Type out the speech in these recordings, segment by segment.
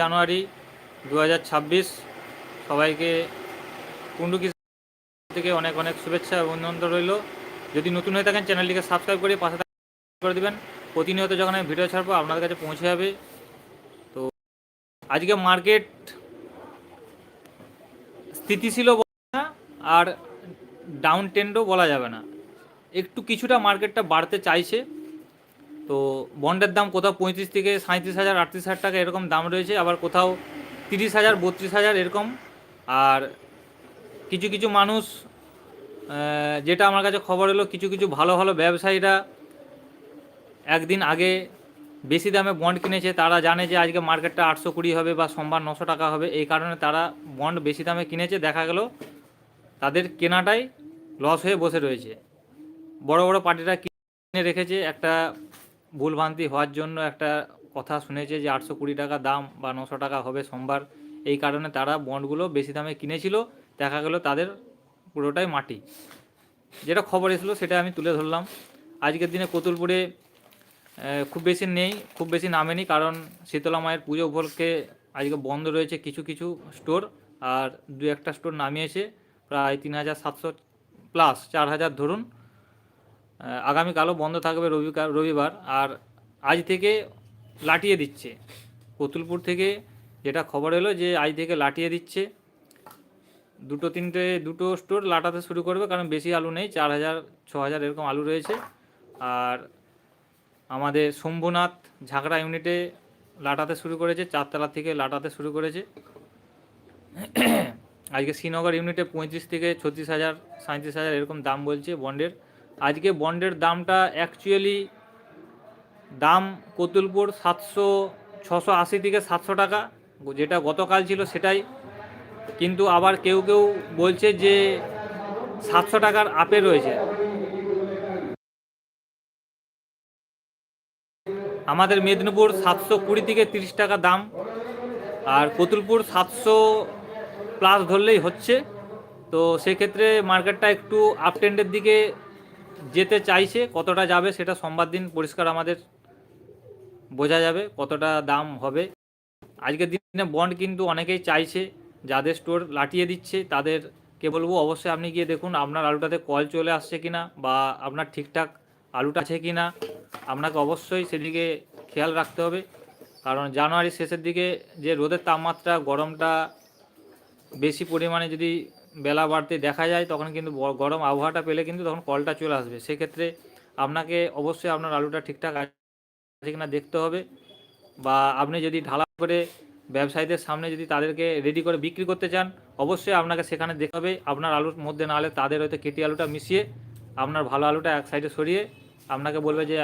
জানুয়ারি দু হাজার ছাব্বিশ। সবাইকে কুন্ডু কৃষি থেকে অনেক অনেক শুভেচ্ছা অভিনন্দন রইল। যদি নতুন হয়ে থাকেন, চ্যানেলটিকে সাবস্ক্রাইব করে পাশে করে দেবেন। প্রতিনিয়ত যখন আমি ভিডিও ছাড়বো, আপনাদের কাছে পৌঁছে যাবে। তো আজকে মার্কেট স্থিতিশীলও না, আর ডাউন ট্রেন্ডও বলা যাবে না। একটু কিছুটা মার্কেটটা বাড়তে চাইছে। তো বন্ডের দাম কোথাও পঁয়ত্রিশ থেকে সাঁত্রিশ হাজার, আটত্রিশ হাজার টাকা এরকম দাম রয়েছে, আবার কোথাও তিরিশ হাজার, বত্রিশ হাজার এরকম। আর কিছু কিছু মানুষ যেটা আমার কাছে খবর এলো, কিছু কিছু ভালো ভালো ব্যবসায়ীরা একদিন আগে বেশি দামে বন্ড কিনেছে, তারা জানে যে আজকে মার্কেটটা আটশো কুড়ি হবে বা সোমবার নশো টাকা হবে, এই কারণে তারা বন্ড বেশি দামে কিনেছে। দেখা গেল তাদের কেনাটাই লস হয়ে বসে রয়েছে। বড় বড় পার্টিরা কিনে রেখেছে, একটা ভুলভ্রান্তি হওয়ার জন্য একটা কথা শুনেছে যে আটশো কুড়ি টাকা দাম বা নশো টাকা হবে সোমবার। এই কারণে তারা বন্ডগুলো বেশি দামে কিনেছিল। দেখা গেল তাদের পুরোটাই মাটি। যেটা খবর এসেছিল সেটা আমি তুলে ধরলাম। আজকের দিনে কতুলপুরে খুব বেশি নেই, খুব বেশি নামেনি কারণ শীতলা মায়ের পুজো উপলক্ষে আজকে বন্ধ রয়েছে কিছু কিছু স্টোর আর দু একটা স্টোর নামিয়েছে। প্রায় তিন হাজার সাতশো প্লাস, চার হাজার ধরুন। আগামীকালও বন্ধ থাকবে রবিবার রবিবার আর আজ থেকে লাটিয়ে দিচ্ছে। কতুলপুর থেকে যেটা খবর এলো যে আজ থেকে লাটিয়ে দিচ্ছে। দুটো তিনটে, দুটো স্টোর লাটাতে শুরু করবে, কারণ বেশি আলু নেই, চার হাজার, ছ হাজার এরকম আলু রয়েছে। আর আমাদের শম্ভুনাথ ঝাঁকড়া ইউনিটে লাটাতে শুরু করেছে, চারতলা থেকে লাটাতে শুরু করেছে। আজকে শ্রীনগর ইউনিটে পঁয়ত্রিশ থেকে ছত্রিশ হাজার সাঁত্রিশ হাজার এরকম দাম বলছে বন্ডের। আজকে বন্ডের দামটা অ্যাকচুয়ালি দাম কতুলপুর সাতশো, ছশো আশি থেকে সাতশো টাকা, যেটা গতকাল ছিল সেটাই। কিন্তু আবার কেউ কেউ বলছে যে সাতশো টাকার আপে রয়েছে। আমাদের মেদিনীপুর সাতশো কুড়ি থেকে তিরিশ টাকা দাম, আর কতুলপুর সাতশো প্লাস ধরলেই হচ্ছে। তো সেক্ষেত্রে মার্কেটটা একটু আপ ট্রেন্ডের দিকে যেতে চাইছে, কতটা যাবে সেটা সোমবার দিন পরিষ্কার আমাদের বোঝা যাবে, কতটা দাম হবে। আজকের দিনে বন্ড কিন্তু অনেকেই চাইছে, যাদের স্টোর লাটিয়ে দিচ্ছে তাদের কে বলব অবশ্যই আপনি গিয়ে দেখুন, আপনার আলুটাতে কল চলে আসছে কিনা বা আপনার ঠিকঠাক আলুটা আছে কিনা। আপনাকে অবশ্যই সেদিকে খেয়াল রাখতে হবে, কারণ জানুয়ারি শেষের দিকে যে রোদের তাপমাত্রা, গরমটা বেশি পরিমাণে যদি বেলা বাড়তে দেখা যায়, তখন কিন্তু গরম আবহাওয়াটা পেলে কিন্তু তখন কলটা চলে আসবে। সেক্ষেত্রে আপনাকে অবশ্যই আপনার আলুটা ঠিকঠাক আছে কিনা দেখতে হবে বা আপনি যদি ঢালা করে ব্যবসায়ীদের সামনে যদি তাদেরকে রেডি করে বিক্রি করতে চান, অবশ্যই আপনাকে সেখানে দেখতে হবে। আপনার আলুর মধ্যে না হলে তাদের হয়তো কেটি আলুটা মিশিয়ে আপনার ভালো আলুটা এক সাইডে সরিয়ে আপনাকে বলবে যে,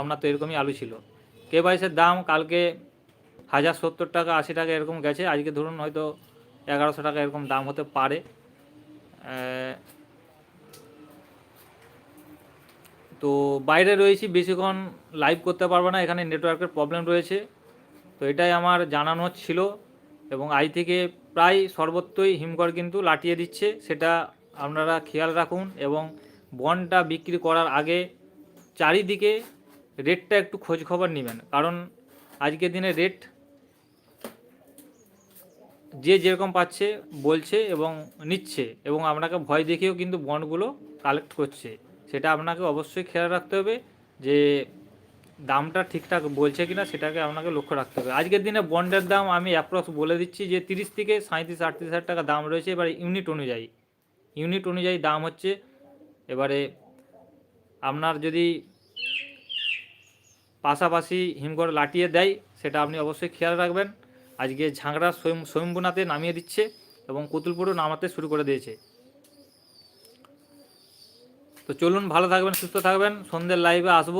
আপনার তো এরকমই আলু ছিল। কে বাইশের দাম কালকে হাজার সত্তর টাকা, আশি টাকা এরকম গেছে। আজকে ধরুন হয়তো এগারোশো টাকা এরকম দাম হতে পারে। তো বাইরে রয়েছি, বেশিক্ষণ লাইভ করতে পারব না, এখানে নেটওয়ার্কের প্রবলেম রয়েছে। তো এটাই আমার জানানো ছিল এবং আজ থেকে প্রায় সর্বত্রই হিমঘর কিন্তু লাটিয়ে দিচ্ছে, সেটা আপনারা খেয়াল রাখুন এবং বনটা বিক্রি করার আগে চারিদিকে রেটটা একটু খোঁজ খবর নেবেন। কারণ আজকের দিনে রেট যে যেরকম পাচ্ছে, বলছে এবং নিচ্ছে এবং আপনাকে ভয় দেখিয়েও কিন্তু বন্ডগুলো কালেক্ট করছে। সেটা আপনাকে অবশ্যই খেয়াল রাখতে হবে যে দামটা ঠিকঠাক বলছে কিনা সেটাকে আপনাকে লক্ষ্য রাখতে হবে। আজকের দিনে বন্ডের দাম আমি অ্যাপ্রক্স বলে দিচ্ছি যে তিরিশ থেকে সাঁত্রিশ আটত্রিশ হাজার টাকা দাম রয়েছে। এবারে ইউনিট অনুযায়ী ইউনিট অনুযায়ী দাম হচ্ছে এবারে আপনার যদি পাশাপাশি হিমঘর লাটিয়ে দেয়, সেটা আপনি অবশ্যই খেয়াল রাখবেন। আজকে ঝাঁকড়া স্বয়ং স্বয়ম্ভুনাথে নামিয়ে দিচ্ছে এবং কুতুলপুরও নামাতে শুরু করে দিয়েছে। তো চলুন, ভালো থাকবেন, সুস্থ থাকবেন। সন্ধ্যের লাইভে আসব।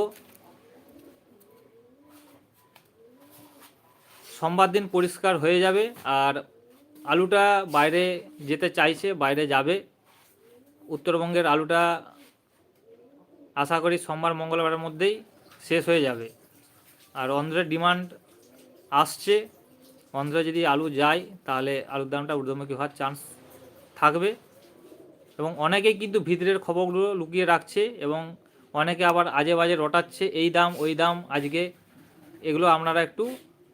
সোমবার দিন পরিষ্কার হয়ে যাবে আর আলুটা বাইরে যেতে চাইছে, বাইরে যাবে। উত্তরবঙ্গের আলুটা আশা করি সোমবার, মঙ্গলবারের মধ্যেই শেষ হয়ে যাবে। আর অন্ধ্রের ডিমান্ড আসছে। অন্ধ্রে যদি আলু যায়, তাহলে আলুর দামটা ঊর্ধ্বমুখী হওয়ার চান্স থাকবে। এবং অনেকেই কিন্তু ভিতরের খবরগুলো লুকিয়ে রাখছে এবং অনেকে আবার আজে বাজে রটাচ্ছে, এই দাম, ওই দাম, আজকে এগুলো আপনারা একটু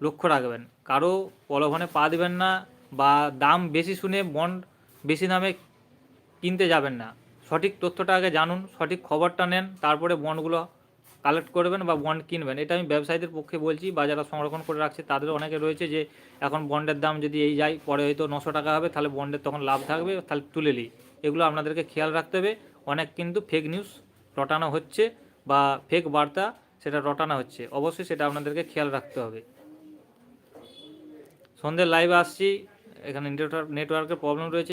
লক্ষ্য রাখবেন। কারও প্রলোভনে পা দেবেন না বা দাম বেশি শুনে বন্ড বেশি দামে কিনতে যাবেন না। সঠিক তথ্যটা আগে জানুন, সঠিক খবরটা নেন, তারপরে বন্ডগুলো কালেক্ট করবেন বা বন্ড কিনবেন। এটা আমি ব্যবসায়ীদের পক্ষে বলছি বা যারা সংরক্ষণ করে রাখছে তাদের অনেকে রয়েছে যে এখন বন্ডের দাম যদি এই যায়, পরে হয়তো নশো টাকা হবে, তাহলে বন্ডের তখন লাভ থাকবে, তাহলে তুলে নিই। এগুলো আপনাদেরকে খেয়াল রাখতে হবে। অনেক কিন্তু ফেক নিউজ রটানো হচ্ছে বা ফেক বার্তা সেটা রটানো হচ্ছে। অবশ্যই সেটা আপনাদেরকে খেয়াল রাখতে হবে। সন্ধ্যের লাইভে আসছি। এখানে নেটওয়ার্ক নেটওয়ার্কের প্রবলেম রয়েছে।